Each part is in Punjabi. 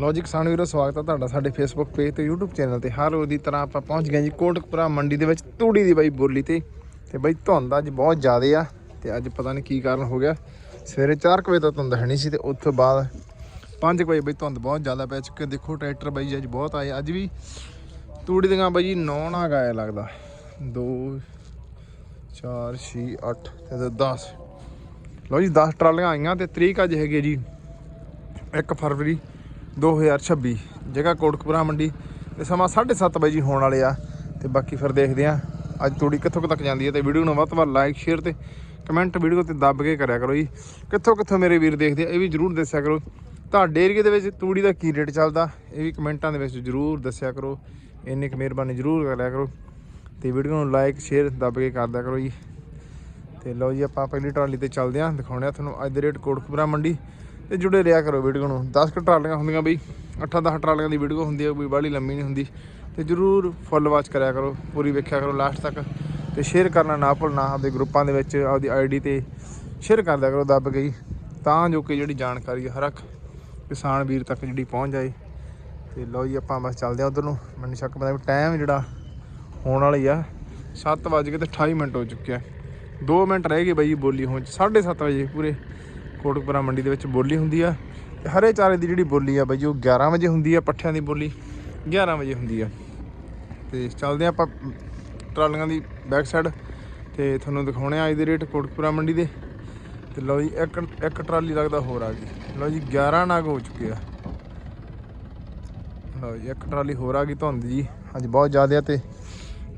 ਲੌਜਿਕ ਕਿਸਾਨ ਵੀਰੋ, ਸਵਾਗਤ ਹੈ ਤੁਹਾਡਾ ਸਾਡੇ ਫੇਸਬੁੱਕ ਪੇਜ ਤੇ, YouTube ਚੈਨਲ ਤੇ। ਹਰ ਰੋਜ਼ ਦੀ ਤਰ੍ਹਾਂ ਆਪਾਂ ਪਹੁੰਚ ਗਏ ਜੀ ਕੋਟਕਪੁਰਾ ਮੰਡੀ ਦੇ ਵਿੱਚ, ਤੂੜੀ ਦੀ ਬਾਈ ਬੋਲੀ ਤੇ। ਤੇ ਬਾਈ ਧੁੰਦ ਅੱਜ ਬਹੁਤ ਜ਼ਿਆਦੇ ਆ, ਤੇ ਅੱਜ ਪਤਾ ਨਹੀਂ ਕੀ ਕਾਰਨ ਹੋ ਗਿਆ। ਸਵੇਰੇ 4 ਵਜੇ ਤੋਂ ਧੁੰਦ ਹੈ ਨਹੀਂ ਸੀ ਤੇ ਉਸ ਤੋਂ ਬਾਅਦ 5 ਵਜੇ ਬਾਈ ਧੁੰਦ ਬਹੁਤ ਜ਼ਿਆਦਾ ਪੈ ਚੁੱਕੀ ਦੇਖੋ, ਟਰੈਕਟਰ ਬਾਈ ਜੀ ਅੱਜ ਬਹੁਤ ਆਏ। ਅੱਜ ਵੀ ਤੂੜੀ ਦੀਆਂ ਬਾਈ ਜੀ 9 ਨਾ ਗਾਇਆ ਲੱਗਦਾ। 2 4 6 8 ਤੇ 10 ਲਓ ਜੀ 10 ਟਰਾਲੀਆਂ ਆਈਆਂ ਤੇ ਤਰੀਕ ਅੱਜ ਹੈਗੀ ਹੈ ਜੀ 1 ਫਰਵਰੀ। 2026 ਜਗ੍ਹਾ ਕੋਟਕਪੁਰਾ ਮੰਡੀ। ਤੇ ਸਮਾਂ 7:30 ਵਜੇ ਹੋਣ ਵਾਲੇ ਆ। ਤੇ ਬਾਕੀ ਫਿਰ ਦੇਖਦੇ ਆ, ਅੱਜ ਤੂੜੀ ਕਿੱਥੋਂ ਕੁ ਤੱਕ ਜਾਂਦੀ ਹੈ ਤੇ ਵੀਡੀਓ ਨੂੰ ਵੱਧ ਤੋਂ ਵੱਧ ਲਾਈਕ ਸ਼ੇਅਰ ਤੇ ਕਮੈਂਟ ਵੀਡੀਓ ਤੇ ਦੱਬ ਕੇ ਕਰਿਆ ਕਰੋ ਜੀ। ਕਿੱਥੋਂ ਕਿੱਥੋਂ ਮੇਰੇ ਵੀਰ ਦੇਖਦੇ ਆ, ਇਹ ਵੀ ਜਰੂਰ ਦੱਸਿਆ ਕਰੋ। ਤੁਹਾਡੇ ਏਰੀਏ ਦੇ ਵਿੱਚ ਤੂੜੀ ਦਾ ਕੀ ਰੇਟ ਚੱਲਦਾ, ਇਹ ਵੀ ਕਮੈਂਟਾਂ ਦੇ ਵਿੱਚ ਜਰੂਰ ਦੱਸਿਆ ਕਰੋ। ਇੰਨੀ ਕੁ ਮਿਹਰਬਾਨੀ ਜਰੂਰ ਕਰਿਆ ਕਰੋ। ਤੇ ਵੀਡੀਓ ਨੂੰ ਲਾਈਕ ਸ਼ੇਅਰ ਦੱਬ ਕੇ ਕਰਦਾ ਕਰੋ ਜੀ। ਤੇ ਲਓ ਜੀ ਆਪਾਂ ਪਹਿਲੀ ਟਰਾਲੀ ਤੇ ਚੱਲਦੇ ਆਂ ਦਿਖਾਉਣੇ ਆ ਤੁਹਾਨੂੰ ਅੱਜ ਦੇ ਰੇਟ ਕੋਟਕਪੁਰਾ ਮੰਡੀ। ਤੇ ਜੁੜੇ ਰਿਹਾ ਕਰੋ ਵੀਡੀਓ ਨੂੰ। 10 ਕੁ ਟਰਾਲੀਆਂ ਹੁੰਦੀਆਂ ਬਈ 8-10 ਟਰਾਲੀਆਂ ਦੀ ਵੀਡੀਓ ਹੁੰਦੀ ਹੈ ਕੋਈ ਬਾਹਲੀ ਲੰਮੀ ਨਹੀਂ ਹੁੰਦੀ। ਤੇ ਜਰੂਰ ਫੁੱਲ ਵਾਚ ਕਰਿਆ ਕਰੋ, ਪੂਰੀ ਵੇਖਿਆ ਕਰੋ ਲਾਸਟ ਤੱਕ। ਤੇ ਸ਼ੇਅਰ ਕਰਨਾ ਨਾ ਭੁੱਲਣਾ, ਆਪਦੇ ਗਰੁੱਪਾਂ ਦੇ ਵਿੱਚ, ਆਪਦੀ ਆਈਡੀ ਤੇ ਸ਼ੇਅਰ ਕਰ ਦਿਆ ਕਰੋ ਦੱਬ ਗਈ ਤਾਂ ਜੋ ਕਿ ਜਿਹੜੀ ਜਾਣਕਾਰੀ ਹਰ ਇੱਕ ਕਿਸਾਨ ਵੀਰ ਤੱਕ ਜਿਹੜੀ ਪਹੁੰਚ ਜਾਏ। ਤੇ ਲਓ ਜੀ, ਆਪਾਂ ਬਸ ਚੱਲਦੇ ਆ ਉਧਰ ਨੂੰ। ਮੈਨੂੰ ਸ਼ੱਕ ਪਤਾ ਵੀ ਟਾਈਮ ਜਿਹੜਾ ਹੋਣ ਵਾਲੀ ਆ। 7 ਵਜੇ ਤੇ 28 ਮਿੰਟ ਹੋ ਚੁੱਕਿਆ 2 ਮਿੰਟ ਰਹਿ ਗਏ ਬਾਈ ਬੋਲੀ ਹੋਣ ਚ 7:30 ਵਜੇ ਪੂਰੇ। ਕੋਟਕਪੁਰਾ ਮੰਡੀ ਦੇ ਵਿੱਚ ਬੋਲੀ ਹੁੰਦੀ ਆ। ਹਰੇ ਚਾਰੇ ਦੀ ਜਿਹੜੀ ਬੋਲੀ ਆ ਬਾਈ, ਉਹ 11 ਵਜੇ ਹੁੰਦੀ ਆ ਪੱਠਿਆਂ ਦੀ ਬੋਲੀ। 11 ਵਜੇ ਹੁੰਦੀ ਆ। ਤੇ ਚੱਲਦੇ ਆ ਆਪਾਂ ਟਰਾਲੀਆਂ ਦੀ ਬੈਕ ਸਾਈਡ ਤੇ ਤੁਹਾਨੂੰ ਦਿਖਾਉਣੇ ਆ ਅੱਜ ਦੇ ਰੇਟ ਕੋਟਕਪੁਰਾ ਮੰਡੀ ਦੇ। ਤੇ ਲਓ ਜੀ, ਇੱਕ ਇੱਕ ਟਰਾਲੀ ਲੱਗਦਾ ਹੋਰ ਆ ਗਈ। ਲਓ ਜੀ 11 ਨਾਗ ਹੋ ਚੁੱਕੇ ਆ। ਲਓ ਜੀ, ਇੱਕ ਟਰਾਲੀ ਹੋਰ ਆ ਗਈ ਧੁੰਦ ਜੀ। ਅੱਜ ਬਹੁਤ ਜ਼ਿਆਦਾ ਆ ਤੇ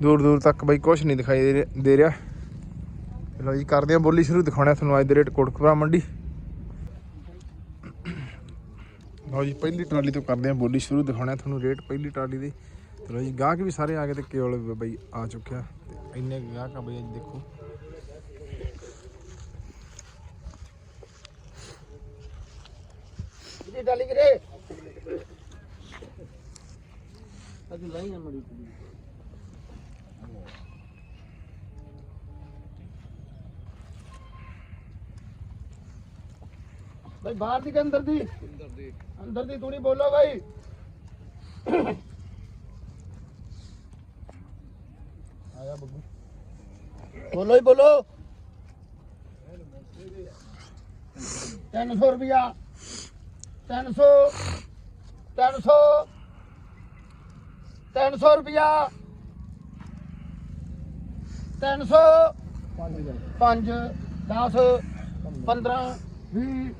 ਦੂਰ ਦੂਰ ਤੱਕ ਬਈ ਕੁਝ ਨਹੀਂ ਦਿਖਾਈ ਦੇ ਰਿਹਾ- ਦੇ ਰਿਹਾ ਲਓ ਜੀ, ਕਰਦੇ ਆ ਬੋਲੀ ਸ਼ੁਰੂ। ਦਿਖਾਉਣਾ ਤੁਹਾਨੂੰ ਅੱਜ ਦੇ ਰੇਟ ਕੋਟਕਪੁਰਾ ਮੰਡੀ। ਲਓ ਜੀ ਪਹਿਲੀ ਟਰਾਲੀ ਤੋਂ ਕਰਦੇ ਆ ਬੋਲੀ ਸ਼ੁਰੂ ਦਿਖਾਉਣਾ ਤੁਹਾਨੂੰ ਰੇਟ ਪਹਿਲੀ ਟਰਾਲੀ ਦੇ। ਤੇ ਲਓ ਜੀ ਗਾਹਕ ਵੀ ਸਾਰੇ ਆ ਗਏ ਤੇ ਕੇਵਲ ਵੀ ਬਈ ਆ ਚੁੱਕਿਆ। ਤੇ ਇੰਨੇ ਗਾਹਕ ਆ ਬਈ ਅੱਜ ਦੇਖੋ। ਜੀ ਡਾਲੀ ਕਰੇ ਅੱਜ ਲਾਈ ਨਾ ਮੜੀ ਭਾਈ ਬਾਹਰ ਦੀ ਕਿ ਅੰਦਰ ਦੀ? ਅੰਦਰ ਦੀ ਅੰਦਰ ਦੀ ਤੂੜੀ ਬੋਲੋ ਭਾਈ ਆਇਆ ਬੱਬੂ। ਬੋਲੋ ਹੀ ਬੋਲੋ। 300 ਰੁਪਿਆ 300 300 300 ਰੁਪਿਆ 300 5 10 15 20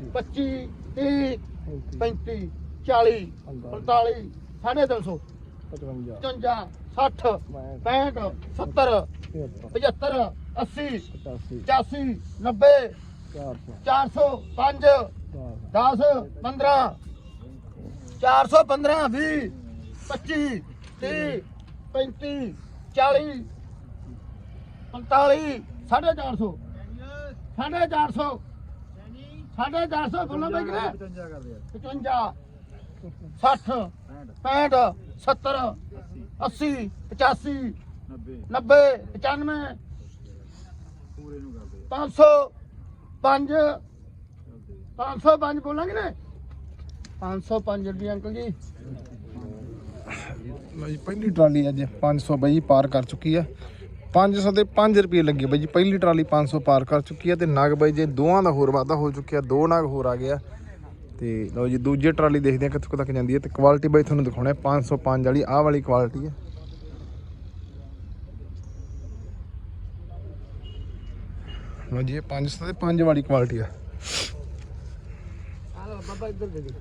25 30 35 40 45 350 55 60 65 70 75 80 85 90 400 5 10 15 415 20 25 30 35 40 45 450 450 450 ਬੋਲੋ ਬਈ ਕਿਨੇ 55 60 65 70 80 85 90 95 500 5 505 ਬੋਲਾਂਗੇ ਨੇ? 505 ਰੁਪਏ ਅੰਕਲ ਜੀ। ਲਓ ਜੀ ਪਹਿਲੀ ਟਰਾਲੀ ਅੱਜ 500 ਬਈ ਪਾਰ ਕਰ ਚੁੱਕੀ ਆ। 500 ਦੇ 5 ਰੁਪਏ ਲੱਗੇ ਬਈ ਜੀ। ਪਹਿਲੀ ਟਰਾਲੀ 500 ਪਾਰ ਕਰ ਚੁੱਕੀ ਹੈ ਤੇ ਨਗ ਬਾਈ ਜੇ ਦੋਵਾਂ ਦਾ ਹੋਰ ਵਾਧਾ ਹੋ ਚੁੱਕਿਆ, ਦੋ ਨਗ ਹੋਰ ਆ ਗਿਆ। ਤੇ ਲਓ ਜੀ, ਦੂਜੀ ਟਰਾਲੀ ਦੇਖਦੇ ਆ ਕਿੱਥੋਂ ਤੱਕ ਜਾਂਦੀ ਹੈ ਤੇ ਕੁਆਲਿਟੀ ਬਾਈ ਤੁਹਾਨੂੰ ਦਿਖਾਉਣਾ 505 ਵਾਲੀ, ਆਹ ਵਾਲੀ ਕੁਆਲਿਟੀ ਹੈ। ਲਓ ਜੀ, ਇਹ 500 ਦੇ 5 ਵਾਲੀ ਕੁਆਲਿਟੀ ਆ। ਆ ਬਾਬਾ ਇੱਧਰ ਦੇ ਦੇ।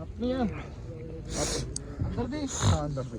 ਆਪਣੀ ਅੰਦਰ ਦੀ? ਹਾਂ, ਅੰਦਰ ਦੇ।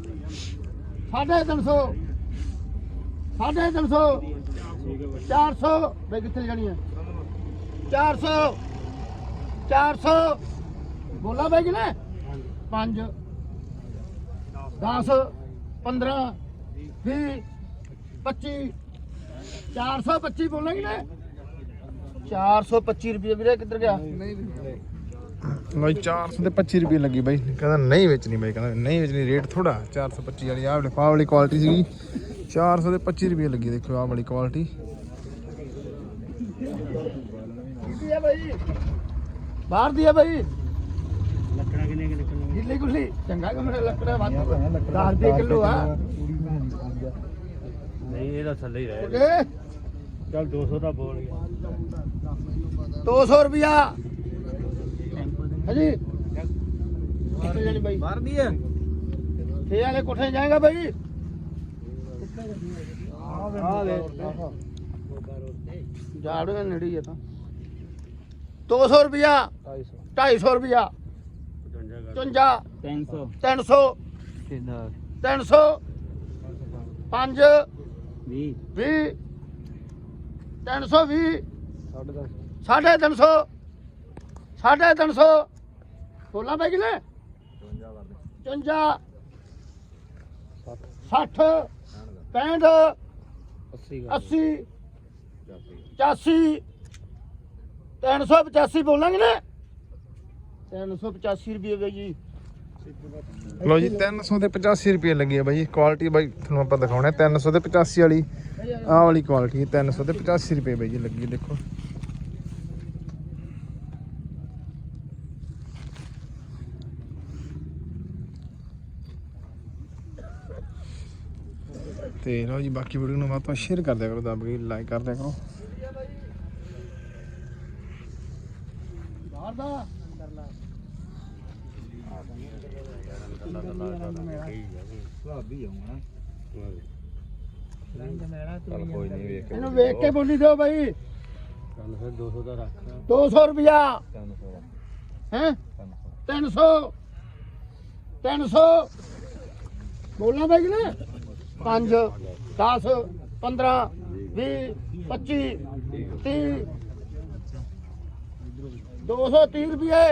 350 350 400 ਬਈ ਕਿੱਥੇ ਜਾਣੀ ਹੈ? 400 400 ਬੋਲਾ ਬਈ ਕਿਨੇ 5 10 15 20 25 425 ਬੋਲਣਾ ਕਿਨੇ 425 ਰੁਪਏ ਵੀਰੇ ਕਿੱਧਰ ਗਿਆ? ਨਹੀਂ ਲੋ ਜੀ 400 ਤੇ 25 ਰੁਪਏ ਲੱਗੀ ਬਾਈ। ਕਹਿੰਦਾ ਨਹੀਂ ਵੇਚਣੀ ਬਾਈ ਕਹਿੰਦਾ ਨਹੀਂ ਵੇਚਣੀ ਰੇਟ ਥੋੜਾ 425 ਵਾਲੀ। ਆਹ ਵਾਲੀ ਵਾਲੀ ਕੁਆਲਿਟੀ ਸੀਗੀ। 400 ਤੇ 25 ਰੁਪਏ ਲੱਗੀ ਦੇਖੋ ਆਹ ਵਾਲੀ ਕੁਆਲਿਟੀ ਬਾਈ ਬਾਹਰ ਦੀ ਹੈ ਬਾਈ। ਲੱਕੜਾਂ ਕਿੰਨੇ ਕਿ ਨਿਕਲਣਗੀਆਂ ਗਿੱਲੀ ਗੁੱਲੀ। ਚੰਗਾ ਕਮਰੇ ਲੱਕੜਾ ਵਾਧੂ 10 ਰੁਪਏ ਕਿਲੋ ਆ। ਨਹੀਂ ਇਹਦਾ ਥੱਲੇ ਹੀ ਰਹੇ ਚੱਲ 200 ਦਾ ਬੋਲ ਗਿਆ। 200 ਰੁਪਿਆ ਹਾਂਜੀ। ਕਿੱਥੇ ਜਾਣੀ ਬਾਈ। ਮਾਰ ਦੀ ਹੈ? ਇਹ ਵਾਲੇ ਕੋਠੇ ਜਾਏਗਾ ਬਾਈ। ਆ ਵੇ। ਜਾੜੋ ਦੇ ਨੇੜੇ ਹੈ ਤਾਂ। 300 350 16 ਬਾਈ ਕਿਲੇ 54 60 65 80 85 385 ਬੋਲਾਂਗੇ ਰੁਪਏ ਲੋ ਜੀ 300 ਦੇ 85 ਰੁਪਏ ਲੱਗੀ ਆ ਬਾਈ। ਕੁਆਲਿਟੀ ਬਾਈ ਤੁਹਾਨੂੰ ਆਪਾਂ ਦਿਖਾਉਣਾ 300 ਦੇ 85 ਵਾਲੀ। ਆਹ ਵਾਲੀ ਕੁਆਲਿਟੀ 300 ਦੇ 85 ਰੁਪਏ ਬਾਈ ਜੀ ਲੱਗੀ ਦੇਖੋ। ਤੇ ਲੋ ਜੀ ਬਾਕੀ ਵੀਡੀਓ ਨੂੰ ਆਪਾਂ ਸ਼ੇਅਰ ਕਰ ਦਿਆ ਕਰੋ ਦੱਬ ਕੇ ਲਾਈਕ ਕਰ ਦਿਆ ਕਰੋ। ਬਾਹਰ ਦਾ। ਇਹਨੂੰ ਵੇਖ ਕੇ ਬੋਲੀ ਦਿਓ ਬਾਈ। ਚੱਲ ਫਿਰ 200 ਦਾ ਰੱਖ। 200 ਰੁਪਿਆ ਹੈ? 300 300 ਬੋਲਣਾ ਬਾਈ ਨਾ 5 10 15 20 25 30 230 ਰੁਪਏ।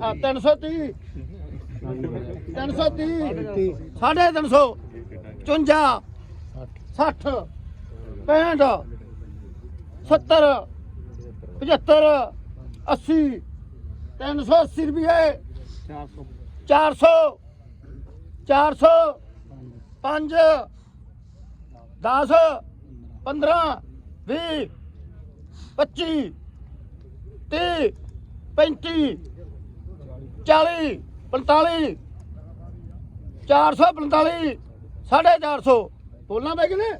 ਆ 330 330 ਸਾਢੇ 300 54 60 65 70 75 80 380 ਰੁਪਏ। 400 400 5 10 15 20 25 30 35 40 45 445 450 ਬੋਲਣਾ ਪੈ ਕਿਨੇ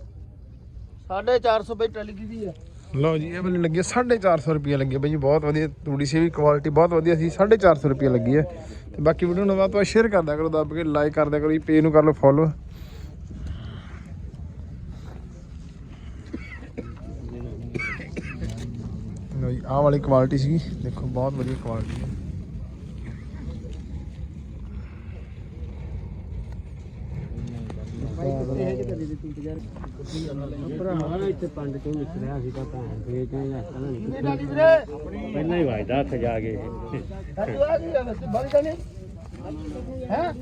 450 ਬਈ ਟੈਲੀ ਦੀ ਹੈ ਲਓ ਜੀ, ਇਹ ਮੈਨੂੰ ਲੱਗੀ ਹੈ 450 ਰੁਪਏ ਲੱਗੀ ਹੈ ਬਾਈ ਜੀ, ਬਹੁਤ ਵਧੀਆ ਤੂੜੀ ਸੀ ਵੀ ਕੁਆਲਿਟੀ ਬਹੁਤ ਵਧੀਆ ਸੀ 450 ਰੁਪਏ ਲੱਗੀ ਹੈ ਤੇ ਬਾਕੀ ਵੀਡੀਓ ਨੂੰ ਬਾਅਦ ਤੋਂ ਸ਼ੇਅਰ ਕਰ ਕਰੋ, ਦੱਬ ਕੇ ਲਾਈਕ ਕਰਦਾ ਕਰੋ ਜੀ ਪੇਜ ਨੂੰ ਕਰ ਲਓ ਫੋਲੋ ਲਓ ਜੀ ਆਹ ਵਾਲੀ ਕੁਆਲਿਟੀ ਸੀ ਦੇਖੋ ਬਹੁਤ ਵਧੀਆ ਕੁਆਲਿਟੀ ਹੈ। ਭਰਾ ਇੱਥੇ ਪੰਡ ਤੋਂ ਵਿਚ ਰਿਹਾ ਸੀ ਤਾਂ ਭੈਣ ਵੇਚ ਆਇਆ ਕਿੰਨੇ ਡਾਲੀ ਵੀਰੇ? ਪਹਿਲਾਂ ਹੀ ਵਾਜਦਾ ਉੱਥੇ ਜਾ ਕੇ। ਤੂੰ ਆ ਗਈ ਵੈਸੇ ਬੜੀ ਤਾਂ ਨਹੀਂ? ਹੈ?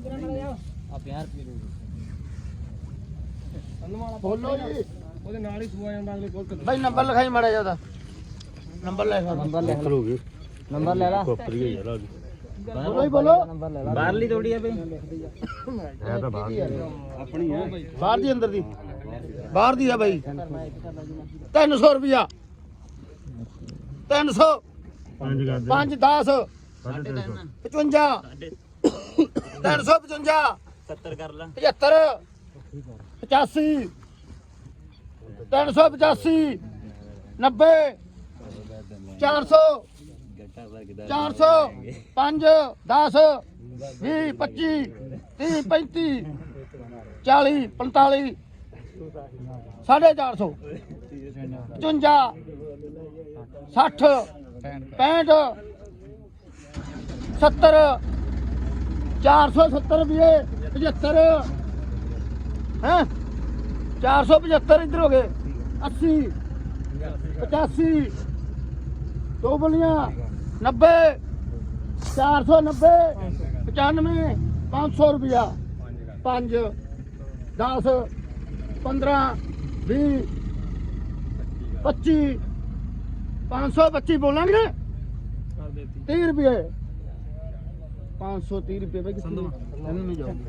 ਬੋਲੋ ਜੀ। ਉਹਦੇ ਨਾਲ ਹੀ ਸੂਆ ਜਾਂਦਾ ਅਗਲੇ ਕੋਲ ਭਾਈ ਨੰਬਰ ਲਿਖਾਈ ਮਾੜਾ ਜ਼ਿਆਦਾ ਨੰਬਰ ਲੈ ਨੰਬਰ ਲੈ ਕਰੋਗੇ ਨੰਬਰ ਲੈ ਲਾ। ਕੋਪਰੀ ਹੈ ਯਾਰ ਬੋਲੋ ਹੀ ਬੋਲੋ। ਬਾਹਰਲੀ ਥੋੜੀ ਆ ਬਈ। ਇਹ ਤਾਂ ਬਾਹਰ ਆਪਣੀ ਹੈ। ਬਾਹਰ ਦੀ ਅੰਦਰ ਦੀ। ਬਾਹਰ ਦੀ ਆ ਬਾਈ। 300 ਰੁਪਿਆ 300 ਪੰਜ ਗੱਜ 5 10 55 355 70 ਕਰ ਲਾ। 75 85 385 90 400 400 5 10 20 25 30 35 40 45 450 55 60 65 70 470 ਰੁਪਏ 75 ਹੈ? 475 ਇੱਧਰ ਹੋ ਗਏ 80 85 ਦੋ ਬੋਲੀਆਂ। 90 490 95 500 ਰੁਪਿਆ 5 10 15 20 25 525 ਬੋਲਾਂਗੇ ਨਾ? 30 ਰੁਪਏ। 530 ਰੁਪਏ ਬਈ ਕਿੰਨੇ ਮੈਂ ਜਾਊਂਗਾ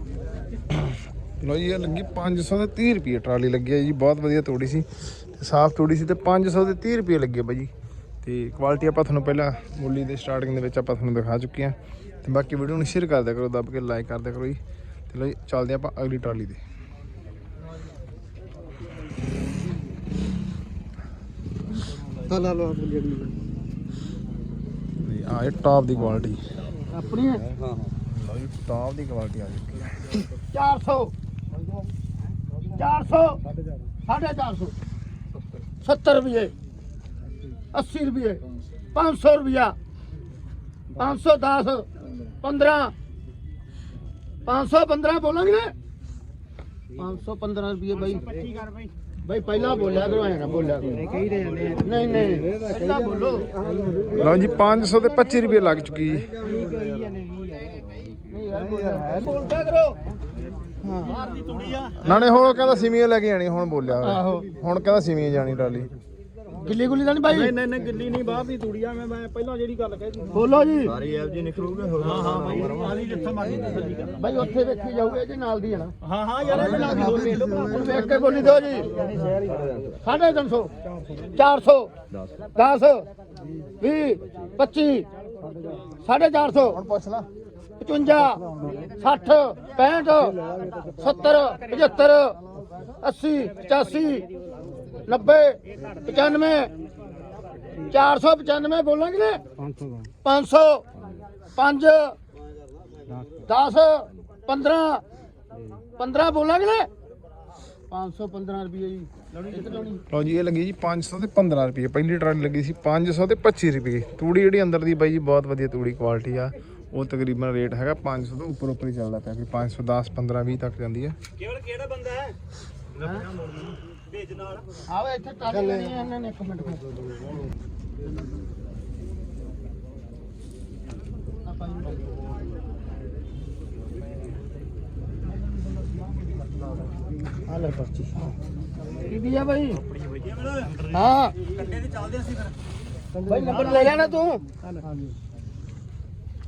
ਲੋ ਜੀ ਇਹ ਲੱਗੀ 500 ਤੇ 30 ਰੁਪਏ ਟਰਾਲੀ ਲੱਗੀ ਹੈ ਜੀ ਬਹੁਤ ਵਧੀਆ ਤੋੜੀ ਸੀ। ਤੇ ਸਾਫ਼ ਤੋੜੀ ਸੀ ਤੇ 500 ਤੇ 30 ਰੁਪਏ ਲੱਗੇ ਬਾਈ ਜੀ। ਤੇ ਕੁਆਲਿਟੀ ਆਪਾਂ ਤੁਹਾਨੂੰ ਪਹਿਲਾਂ ਮੁੱਲੀ ਦੇ ਸਟਾਰਟਿੰਗ ਦੇ ਵਿੱਚ ਆਪਾਂ ਤੁਹਾਨੂੰ ਦਿਖਾ ਚੁੱਕੇ ਹਾਂ। ਤੇ ਬਾਕੀ ਵੀਡੀਓ ਨੂੰ ਸ਼ੇਅਰ ਕਰ ਦਿਆ ਕਰੋ ਦੱਬ ਕੇ ਲਾਈਕ ਕਰ ਦਿਆ ਕਰੋ ਜੀ। ਤੇ ਲੋ ਜੀ ਚੱਲਦੇ ਆਪਾਂ ਅਗਲੀ ਟਰਾਲੀ ਤੇ। ਲਾ ਲਓ ਬੋਲੀ ਅਗਲੀ ਆ ਇਹ ਟਾਪ ਦੀ ਕੁਆਲਿਟੀ ਆਪਣੀ ਹੈ? ਹਾਂ ਲੋ ਜੀ ਟਾਪ ਦੀ ਕੁਆਲਿਟੀ ਆ ਚੁੱਕੀ ਹੈ। 400 400 450 70 ਰੁਪਏ। 80 ਰੁਪਏ 500 ਰੁਪਿਆ 510 15 515 ਬੋਲਾਂਗੇ ਨਾ। 515 ਰੁਪਏ ਬਾਈ। ਬਾਈ ਪਹਿਲਾਂ ਬੋਲਿਆ ਕਰੋ ਐ ਨਾ ਬੋਲਿਆ ਕਰੋ। ਨਹੀਂ ਨਹੀਂ ਪਹਿਲਾਂ ਬੋਲੋ। ਲਓ ਜੀ 500 ਤੇ 25 ਰੁਪਏ ਲੱਗ ਚੁੱਕੀ ਬੋਲਦਾ ਕਰੋ। ਨਾਲੇ ਹੁਣ ਕਹਿੰਦਾ ਸਿਮੀਆਂ ਲੈ ਕੇ ਜਾਣੀ ਹੁਣ ਬੋਲਿਆ। ਹੁਣ ਕਹਿੰਦਾ ਸਿਮੀਆਂ ਜਾਣੀ ਟਰਾਲੀ ਗਿੱਲੀ ਗੁੱਲੀ ਤਾਂ ਨਹੀਂ ਬਾਈ ਨਹੀਂ ਨਹੀਂ ਗਿੱਲੀ ਨਹੀਂ ਬਾਹਰ ਦੀ ਤੂੜੀਆ ਮੈਂ ਮੈਂ ਪਹਿਲਾਂ ਜਿਹੜੀ ਗੱਲ ਕਹਿ ਦਿੱਤੀ ਬੋਲੋ ਜੀ। ਸਾਰੀ ਐਪ ਜੀ ਨਿਕਲੂਗੇ ਹਾਂ ਹਾਂ ਬਾਈ ਆਲੀ ਜਿੱਥੇ ਮਰਜ਼ੀ ਤਸੱਲੀ ਕਰ ਬਾਈ ਉੱਥੇ ਵੇਖੀ ਜਾਊਗੇ ਇਹਦੇ ਨਾਲ ਦੀ ਹੈ ਨਾ। ਹਾਂ ਹਾਂ ਯਾਰ ਇਹ ਲਾ ਕੇ ਦੋ ਮਿੰਟ ਹੁਣ ਵੇਖ ਕੇ ਬੋਲੀ ਦਿਓ ਜੀ। ਸਾਢੇ ਤਿੰਨ ਸੌ 400 10 20 25 ਸਾਢੇ 400 ਹੁਣ ਪੁੱਛ ਲਾ 55 60 65 70 75 80 85 90 95 495 ਬੋਲਾਂਗੇ ਨੇ 500 5 10 15 15 ਬੋਲਾਂਗੇ ਨੇ 515 ਰੁਪਏ ਜੀ। ਲਓ ਜੀ ਇਹ ਲੱਗੀ ਜੀ 500 ਤੇ 15 ਰੁਪਏ ਪਹਿਲੀ ਟਰਾਲੀ ਲੱਗੀ ਸੀ 500 ਤੇ 25 ਰੁਪਏ ਤੂੜੀ ਜਿਹੜੀ ਅੰਦਰ ਦੀ ਬਾਈ ਜੀ ਬਹੁਤ ਵਧੀਆ ਤੂੜੀ ਕੁਆਲਿਟੀ ਆ। ਉਹ ਤਕਰੀਬਨ ਰੇਟ ਹੈਗਾ 500 ਤੋਂ ਉੱਪਰ ਉੱਪਰ ਹੀ ਚੱਲਦਾ ਪਿਆ ਕਿ 510 15 20 ਤੱਕ ਜਾਂਦੀ ਹੈ। ਕੇਵਲ ਕਿਹੜਾ ਬੰਦਾ ਹੈ? ਭੇਜ ਨਾਲ। ਆਵੇ ਇੱਥੇ ਟਾਲੀ ਲੈਣੀ ਹੈ ਇਹਨਾਂ ਨੇ ਇੱਕ ਮਿੰਟ ਆ ਲੈ ਪਰਚੀ। ਕੀ ਦਿਆ ਭਾਈ? ਹਾਂ। ਕੰਡੇ ਤੇ ਚੱਲਦੇ ਅਸੀਂ ਫਿਰ। ਭਾਈ ਨੰਬਰ ਲੈ ਲੈਣਾ ਤੂੰ।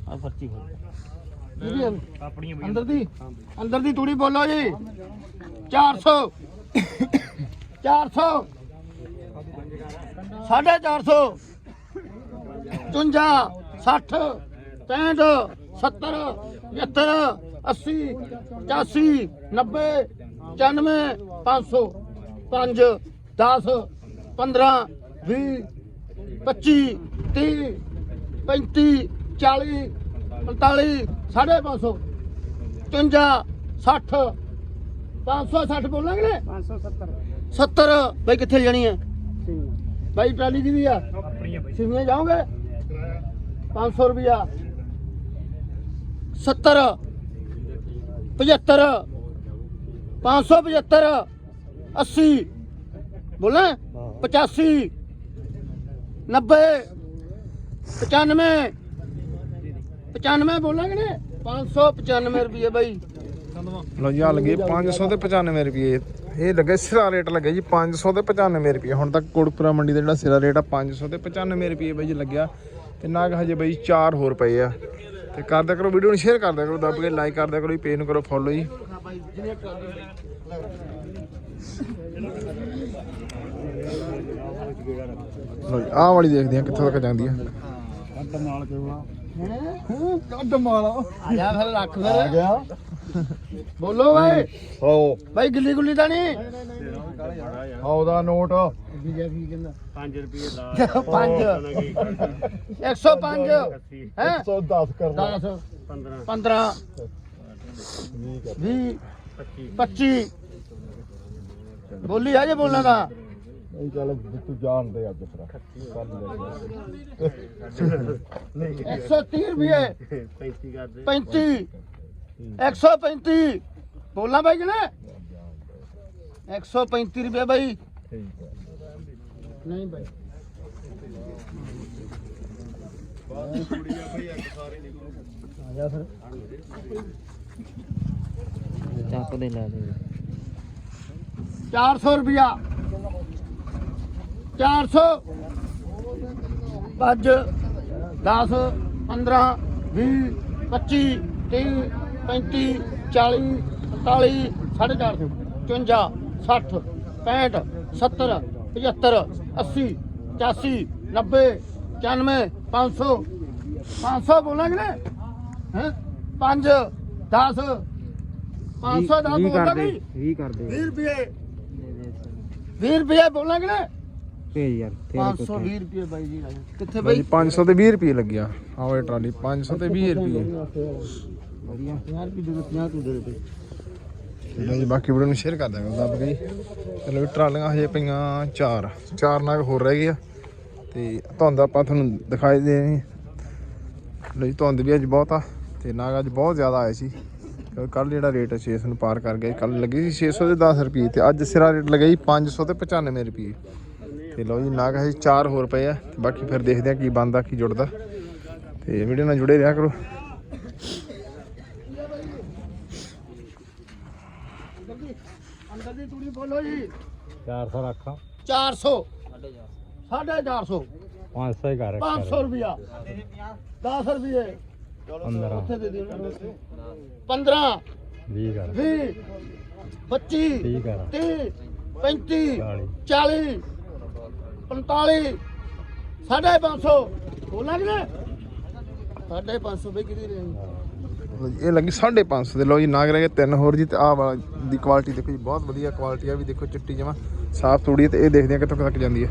ਆ ਪਰਚੀ ਹੋ ਦੀਦੀ ਆਪਣੀਆਂ ਅੰਦਰ ਦੀ? ਅੰਦਰ ਦੀ ਤੂੜੀ ਬੋਲੋ ਜੀ। 400 400 ਸਾਢੇ 400 55 60 65 70 75 80 85 90 95 500 5 10 15 20 25 30 35 40 45 ਸਾਢੇ 500 55 60 560 ਬੋਲਾਂਗੇ? ਨੇ 570 70 ਬਈ ਕਿੱਥੇ ਜਾਣੀ ਹੈ ਬਾਈ ਟਰਾਲੀ ਕਿਹਦੀ ਆ। ਆਪਣੀਆਂ ਬਈ। ਸਿਵੀਆਂ ਜਾਓਗੇ? 500 ਰੁਪਿਆ 70 75 575 80 ਬੋਲਾਂ? 85 90 95 95 ਬੋਲਾਂਗੇ ਨੇ? 595 ਰੁਪਏ ਬਾਈ। ਲਓ ਜੀ ਆ ਲੱਗੇ 500 ਤੇ 95 ਰੁਪਏ। ਇਹ ਲੱਗੇ ਸਿਰਾ ਰੇਟ ਲੱਗੇ ਜੀ 500 ਤੇ 95 ਰੁਪਏ। ਹੁਣ ਤੱਕ ਕੋਟਕਪੁਰਾ ਮੰਡੀ ਦਾ ਜਿਹੜਾ ਸਿਰਾ ਰੇਟ ਆ 500 ਤੇ 95 ਰੁਪਏ ਬਾਈ ਜੀ ਲੱਗਿਆ। ਤੇ ਨਾਗ ਹਜੇ ਬਾਈ 4 ਹੋਰ ਪਏ ਆ। ਤੇ ਕਰਦਿਆ ਕਰੋ ਵੀਡੀਓ ਨੂੰ ਸ਼ੇਅਰ ਕਰਦਿਆ ਕਰੋ ਦੱਬ ਕੇ ਲਾਈਕ ਕਰਦਿਆ ਕਰੋ ਪੇਜ ਨੂੰ ਕਰੋ ਫੋਲੋ ਜੀ। ਜੀ ਆਹ ਵਾਲੀ ਦੇਖਦੇ ਆ ਕਿੱਥੋਂ ਤੱਕ ਜਾਂਦੀ ਆ। ਕੱਟ ਮਾਲ ਕਿਉਂ ਕੱਢ ਮਾਲਾ ਆ ਜਾ ਫਿਰ ਰੱਖ ਫਿਰ। ਆ ਗਿਆ। ਬੋਲੋ ਬਾਈ। ਹੋ। ਬਾਈ ਗਿੱਲੀ ਗੁੱਲੀ ਤਾਂ ਨਹੀਂ? ਉਹਦਾ ਨੋਟ। ਕੀ ਕੀ ਕਹਿੰਦਾ 5 ਰੁਪਏ ਲਾ 5 105 ਹੈ? 110 ਕਰ 10 15 15 20 25 ਬੋਲੀ ਆ ਜੇ ਬੋਲਣਾ ਤਾਂ ਇਹ ਚੱਲ ਤੂੰ ਜਾਣਦੇ ਅੱਜ ਫਿਰ। 130 ਰੁਪਏ। 35 ਕਰਦੇ 35 135 ਬੋਲਾਂ ਬਾਈ ਕਿਨੇ 135 ਰੁਪਏ ਬਾਈ ਠੀਕ ਹੈ ਨਹੀਂ ਬਾਈ ਆ ਜਾ ਫਿਰ ਚੱਕ ਦੇ ਲੈ ਦੇ 400 ਰੁਪਿਆ 400 ਪੰਜ 10 15 20 25 30 35 40 45 450 54 60 65 70 75 80 85 90 95 500 500 ਬੋਲਾਂਗੇ ਨਾ ਹੈ? 5 10 500 ਦਾ ਬੋਲਦਾ ਨਹੀਂ 20 ਕਰ ਦੇ 20 ਰੁਪਏ। 20 ਰੁਪਏ ਬੋਲਾਂਗੇ ਨਾ ਭੇਜ ਯਾਰ 520 ਰੁਪਏ ਬਾਈ ਜੀ ਕਿੱਥੇ ਬਾਈ ਬਾਈ 500 ਤੇ 20 ਰੁਪਏ ਲੱਗਿਆ। ਆਹ ਇਹ ਟਰਾਲੀ 500 ਤੇ 20 ਰੁਪਏ। ਵਧੀਆ। 50 ਰੁਪਏ ਦੇ 50 ਤੂੰ ਦੇ ਦੇ ਲਓ ਜੀ, ਬਾਕੀ ਵੀਡੀਓ ਨੂੰ ਸ਼ੇਅਰ ਕਰ ਦਾਂਗਾ ਦੱਬ ਗਈ ਚਲੋ ਵੀ ਟਰਾਲੀਆਂ ਹਜੇ ਪਈਆਂ ਚਾਰ। ਚਾਰ ਨਾਗ ਹੋਰ ਰਹਿ ਗਏ ਆ। ਤੇ ਧੁੰਦ ਆਪਾਂ ਤੁਹਾਨੂੰ ਦਿਖਾਈ ਦੇ ਲਓ ਧੁੰਦ ਵੀ ਅੱਜ ਬਹੁਤ ਆ, ਤੇ ਨਾਗ ਅੱਜ ਬਹੁਤ ਜ਼ਿਆਦਾ ਆਏ ਸੀ। ਕਿਉਂਕਿ ਕੱਲ ਜਿਹੜਾ ਰੇਟ 600 ਨੂੰ ਪਾਰ ਕਰ ਗਿਆ ਕੱਲ ਲੱਗੀ ਸੀ 600 ਦੇ 10 ਰੁਪਏ, ਤੇ ਅੱਜ ਸਿਰਾ ਰੇਟ ਲਗਾਈ 500 ਤੇ 95 ਰੁਪਏ। ਤੇ ਲਓ ਜੀ, ਨਾਗ ਹਜੇ ਚਾਰ ਹੋਰ ਪਏ ਆ। ਬਾਕੀ ਫਿਰ ਦੇਖਦੇ ਆ ਕੀ ਬਣਦਾ, ਕੀ ਜੁੜਦਾ। ਤੇ ਵੀਡੀਓ ਨਾਲ ਜੁੜੇ ਰਿਹਾ ਕਰੋ। ਤੂੜੀ ਬੋਲੋ ਜੀ। 400 ਰੱਖ। 400 450 500 ਹੀ ਕਰ 500 ਰੁਪਿਆ 10 ਰੁਪਏ 15 ਉੱਥੇ ਦੇ ਦਿਓ 15 20 ਕਰ 20 25 30 ਕਰ 30 35 40 40 45 ਸਾਢੇ 500 ਬੋਲਾਂਗੇ ਨਾ ਸਾਢੇ 500 ਬਈ ਕਿਹਦੀ ਰਹੀ ਇਹ ਲੱਗੀ 550 ਦੇ। ਲਓ ਜੀ, ਨਾਗ ਰਹਿ ਗਏ ਤਿੰਨ ਹੋਰ ਜੀ ਤੇ ਆਹ ਵਾਲਾ ਦੀ ਕੁਆਲਿਟੀ ਦੇਖੋ ਜੀ, ਬਹੁਤ ਵਧੀਆ ਕੁਆਲਿਟੀ ਆ। ਵੀ ਦੇਖੋ ਚਿੱਟੀ ਜਮਾ, ਸਾਫ਼ ਤੂੜੀ ਹੈ ਤੇ ਇਹ ਦੇਖਦੇ ਆ ਕਿੱਥੋਂ ਤੱਕ ਜਾਂਦੀ ਹੈ